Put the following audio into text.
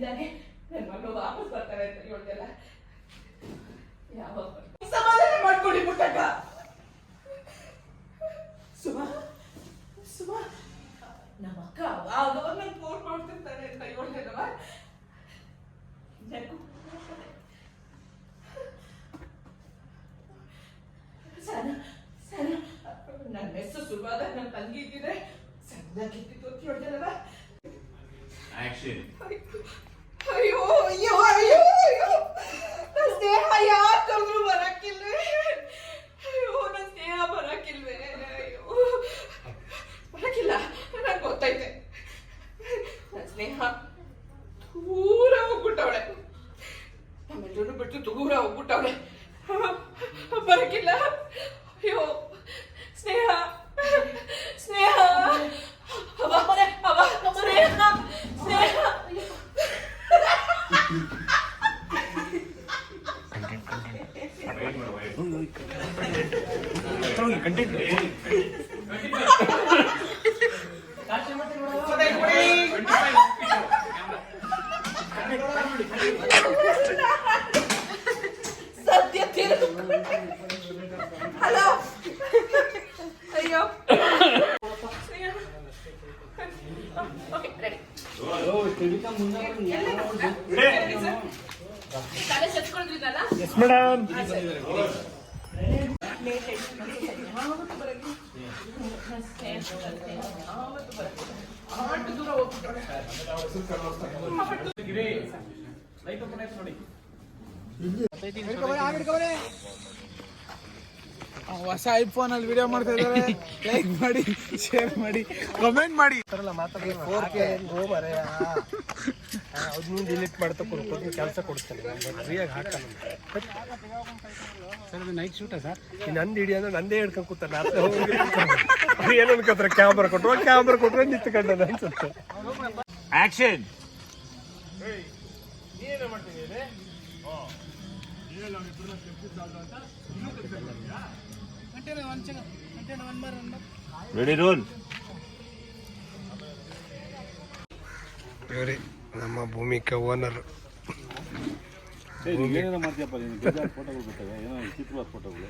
ಬಂದಿದ್ದಾನೆ ನನ್ನ ಮಗಳು ವಾಪಸ್ ಬರ್ತಾರೆ ಅಂತ ಹೇಳ್ದಲ್ಲ ಯಾವಾಗ? ಸಮಾಧಾನ ಮಾಡ್ಕೊಡಿ ಪುಟ್ಟಕ್ಕ. ಸುಮಾ ಸುಮಾ. ನಮ್ಮ ಅಕ್ಕ ಅವಾಗ ನನ್ನ ಫೋನ್ ಮಾಡ್ತಿರ್ತಾರೆ ಅಂತ ಸನ ಸನ ನನ್ನ ಹೆಸರು ಸುಮಾದ ನನ್ನ ತಂಗಿ ಇದ್ದಿದ್ರೆ ಸಣ್ಣ ಕಿತ್ತಿತ್ತು ಅಂತ ಹೇಳ್ದಲ್ಲವ ಅಯ್ಯೋ ಅಯ್ಯೋ ಅಯ್ಯೋ ಅಯ್ಯೋ. ಸ್ನೇಹ ಯಾರು ಕರೆದ್ರು ಬರಕ್ಕಿಲ್ವೇ? ಅಯ್ಯೋ ನನ್ನ ಸ್ನೇಹ ಬರಕ್ಕಿಲ್ವೇ? ಅಯ್ಯೋ. ಗೊತ್ತೈತೆ. ನನ್ನ ಸ್ನೇಹ ದೂರ ಹೋಗ್ಬಿಟ್ಟವಳೆ. ಬಿಟ್ಟು ದೂರ ಹೋಗ್ಬಿಟ್ಟವಳೆ. ಬರಕ್ಕಿಲ್ಲ. ಅಯ್ಯೋ. ಸದ್ಯ ತಿರುಗು ಹಲೋ ಅಯ್ಯೋ ಓಕೆ ರೆಡಿ ತಲೆ ಸತ್ಕೊಳ್ತಿದ್ದಲ್ಲ ಎಸ್ ಮೇಡಮ್ ಹೊಸ ಐಫೋನ್ ಅಲ್ಲಿ ವಿಡಿಯೋ ಮಾಡ್ತಾ ಇದ್ದಾರೆ. ಲೈಕ್ ಮಾಡಿ ಶೇರ್ ಮಾಡಿ ಕಮೆಂಟ್ ಮಾಡಿ. ಫೋರ್ ಕೆ ಅದನ್ನು ಡಿಲೀಟ್ ಮಾಡ್ತಾ ಕೊಡ್ಕೊಂಡು ಕೆಲಸ ಕೊಡ್ತಾನೆ ಫ್ರೀಯಾಗಿ ಹಾಕಲ್ಲ. ಸರ್ ಅದು ನೈಟ್ ಶೂಟಾ ಸರ್? ನಂದು ಹಿಡಿ ಅಂದ್ರೆ ನಂದೇ ಹಿಡ್ಕೊಂಡು ಕೂತಾನೆ ಅರ್ಥ ಹೋಗಿ ಏನು ಅನ್ಕೋತಾರೆ ಕ್ಯಾಮ್ರಾ ಕೊಟ್ಟರು ಕ್ಯಾಮ್ರಾ ಕೊಟ್ಟರೆ ನಿಂತ್ಕೊಂಡದ ಅನ್ಸುತ್ತೆ. ಆಕ್ಷನ್ ರೆಡಿ ರೋಲ್ ಇವರೇ ನಮ್ಮ ಭೂಮಿಕ ಓನರ್. ಏನೇನೋ ಮಾಡ್ತೀಯಪ್ಪ ನೀನು ಫೋಟೋಗಳು ಬರ್ತವೆ ಏನೋ ಚಿತ್ರವಾದ ಫೋಟೋಗಳು